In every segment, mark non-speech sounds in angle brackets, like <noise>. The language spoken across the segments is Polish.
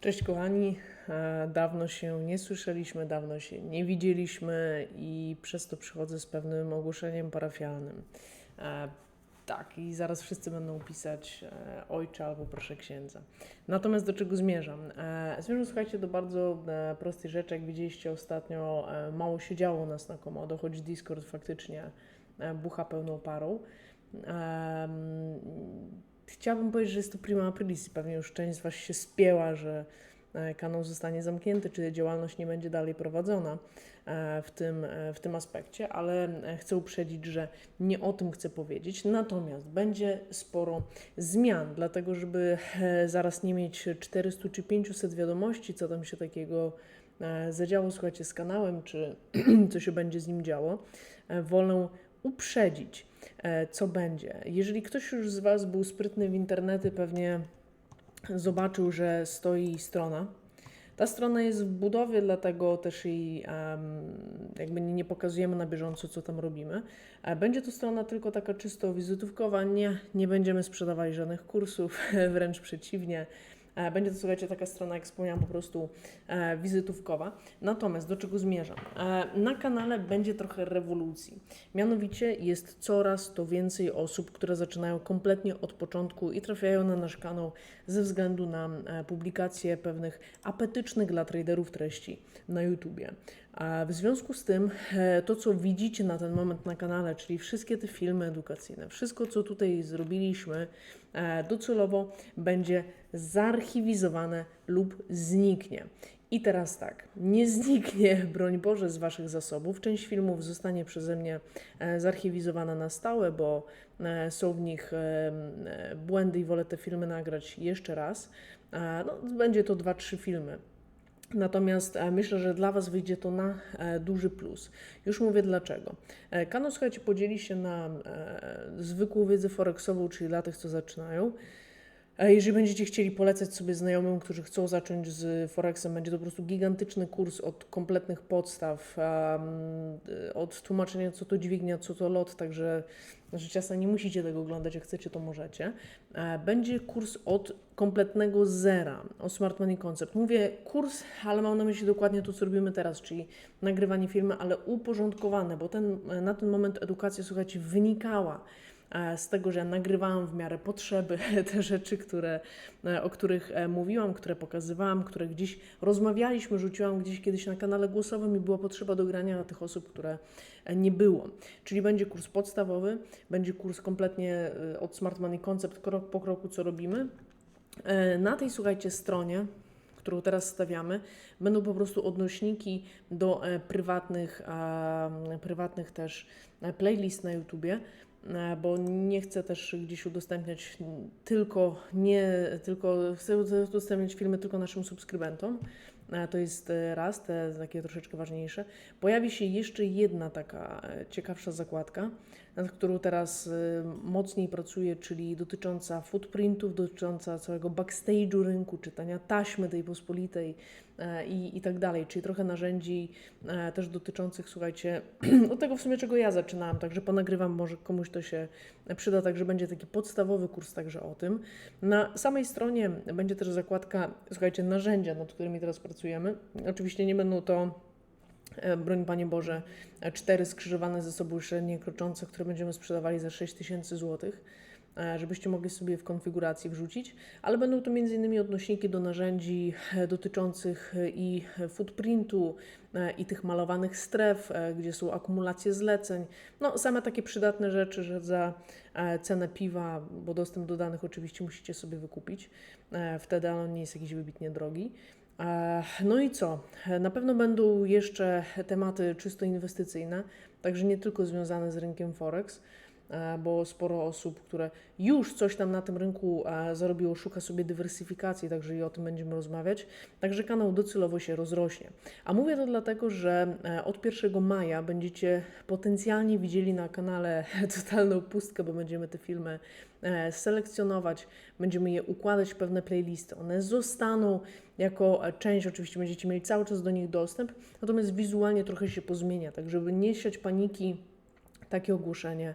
Cześć kochani, E, dawno się nie słyszeliśmy, dawno się nie widzieliśmy i przez to przychodzę z pewnym ogłoszeniem parafialnym. E, Tak, i zaraz wszyscy będą pisać e, ojcze albo proszę księdza. Natomiast do czego zmierzam? Zmierzam, słuchajcie, do bardzo e, prostej rzeczy. Jak widzieliście ostatnio, mało się działo nas na Komodo, choć Discord faktycznie bucha pełną parą. Chciałabym powiedzieć, że jest to prima aprilis. Pewnie już część z Was się spięła, że e, kanał zostanie zamknięty, czy działalność nie będzie dalej prowadzona e, w tym, e, w tym aspekcie, ale chcę uprzedzić, że nie o tym chcę powiedzieć. Natomiast będzie sporo zmian, dlatego żeby zaraz nie mieć 400 czy 500 wiadomości, co tam się takiego zadziało, słuchajcie, z kanałem, czy <clears throat> co się będzie z nim działo, wolę uprzedzić, e, co będzie. Jeżeli ktoś już z Was był sprytny w internety, pewnie zobaczył, że stoi strona. Ta strona jest w budowie, dlatego też jej jakby nie nie pokazujemy na bieżąco, co tam robimy. E, Będzie to strona tylko taka czysto wizytówkowa, nie, nie będziemy sprzedawali żadnych kursów, <laughs> wręcz przeciwnie. E, Będzie to, słuchajcie, taka strona, jak wspomniałam, po prostu e, wizytówkowa. Natomiast do czego zmierzam? E, na kanale będzie trochę rewolucji. Mianowicie jest coraz to więcej osób, które zaczynają kompletnie od początku i trafiają na nasz kanał ze względu na publikację pewnych apetycznych dla traderów treści na YouTubie. W związku z tym, to co widzicie na ten moment na kanale, czyli wszystkie te filmy edukacyjne, wszystko co tutaj zrobiliśmy, docelowo będzie zarchiwizowane lub zniknie. I teraz tak, nie zniknie, <laughs> broń Boże, z Waszych zasobów. Część filmów zostanie przeze mnie e, zarchiwizowana na stałe, bo e, są w nich e, błędy i wolę te filmy nagrać jeszcze raz. No, będzie to 2-3 filmy. Natomiast myślę, że dla Was wyjdzie to na duży plus. Już mówię dlaczego. Kanał, słuchajcie, podzieli się na zwykłą wiedzę forexową, czyli dla tych, co zaczynają. E, Jeżeli będziecie chcieli polecać sobie znajomym, którzy chcą zacząć z Forexem, będzie to po prostu gigantyczny kurs od kompletnych podstaw, y, od tłumaczenia, co to dźwignia, co to lot, także rzecz jasna nie musicie tego oglądać, jak chcecie, to możecie. E, Będzie kurs od kompletnego zera, o Smart Money Concept. Mówię kurs, ale mam na myśli dokładnie to, co robimy teraz, czyli nagrywanie filmy, ale uporządkowane, bo ten, na ten moment edukacja, słuchajcie, wynikała z tego, że nagrywałam w miarę potrzeby <laughs> te rzeczy, które, e, o których e, mówiłam, które pokazywałam, które gdzieś rozmawialiśmy, rzuciłam gdzieś kiedyś na kanale głosowym i była potrzeba dogrania dla tych osób, które e, nie było. Czyli będzie kurs podstawowy, będzie kurs kompletnie e, od Smart Money Concept, krok po kroku, co robimy. E, Na tej, słuchajcie, stronie, którą teraz stawiamy, będą po prostu odnośniki do e, prywatnych, prywatnych też e, playlist na YouTubie, e, bo nie chcę też gdzieś udostępniać tylko, nie, tylko chcę udostępniać filmy tylko naszym subskrybentom. To jest raz, te takie troszeczkę ważniejsze. Pojawi się jeszcze jedna taka ciekawsza zakładka, nad którą teraz e, mocniej pracuję, czyli dotycząca footprintów, dotycząca całego backstage'u rynku, czytania taśmy tej pospolitej e, i, i tak dalej, czyli trochę narzędzi e, też dotyczących, słuchajcie, <clears throat> od tego w sumie czego ja zaczynałam, także ponagrywam, może komuś to się przyda, także będzie taki podstawowy kurs także o tym. Na samej stronie będzie też zakładka, słuchajcie, narzędzia, nad którymi teraz pracujemy. Oczywiście nie będą to broń Panie Boże, e, cztery skrzyżowane ze sobą średnie kroczące, które będziemy sprzedawali za 6 tysięcy złotych, e, żebyście mogli sobie w konfiguracji wrzucić, ale będą to m.in. odnośniki do narzędzi e, dotyczących e, i footprintu, e, i tych malowanych stref, e, gdzie są akumulacje zleceń. No, same takie przydatne rzeczy, że za e, cenę piwa, bo dostęp do danych oczywiście musicie sobie wykupić, e, wtedy on nie jest jakiś wybitnie drogi. No i co? Na pewno będą jeszcze tematy czysto inwestycyjne, także nie tylko związane z rynkiem Forex, bo sporo osób, które już coś tam na tym rynku e, zarobiło, szuka sobie dywersyfikacji, także i o tym będziemy rozmawiać. Także kanał docelowo się rozrośnie. A mówię to dlatego, że e, od 1 maja będziecie potencjalnie widzieli na kanale <laughs> totalną pustkę, bo będziemy te filmy e, selekcjonować, będziemy je układać w pewne playlisty. One zostaną jako e, część, oczywiście będziecie mieli cały czas do nich dostęp, natomiast wizualnie trochę się pozmienia, tak żeby nie siać paniki, takie ogłoszenie e,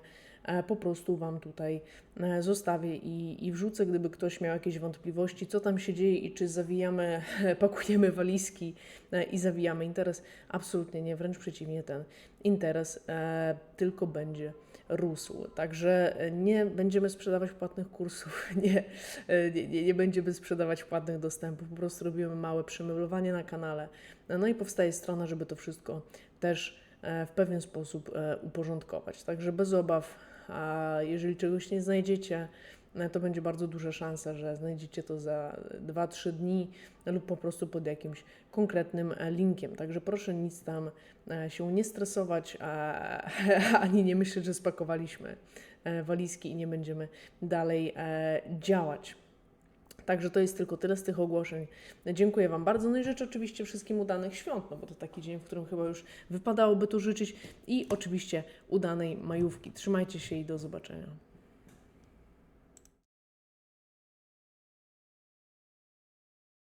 po prostu Wam tutaj e, zostawię i, i wrzucę, gdyby ktoś miał jakieś wątpliwości, co tam się dzieje i czy zawijamy, <laughs> pakujemy walizki e, i zawijamy interes. Absolutnie nie, wręcz przeciwnie, ten interes e, tylko będzie rósł. Także e, nie będziemy sprzedawać płatnych kursów, <laughs> nie, e, nie, nie, będziemy sprzedawać płatnych dostępów, po prostu robimy małe przemeblowanie na kanale. No i powstaje strona, żeby to wszystko też e, w pewien sposób e, uporządkować. Także bez obaw, a jeżeli czegoś nie znajdziecie, e, to będzie bardzo duża szansa, że znajdziecie to za 2-3 dni lub po prostu pod jakimś konkretnym e, linkiem. Także proszę nic tam e, się nie stresować, <laughs> ani nie myśleć, że spakowaliśmy e, walizki i nie będziemy dalej działać. Także to jest tylko tyle z tych ogłoszeń. Dziękuję Wam bardzo. No i życzę oczywiście wszystkim udanych świąt, no bo to taki dzień, w którym chyba już wypadałoby tu życzyć. I oczywiście udanej majówki. Trzymajcie się i do zobaczenia.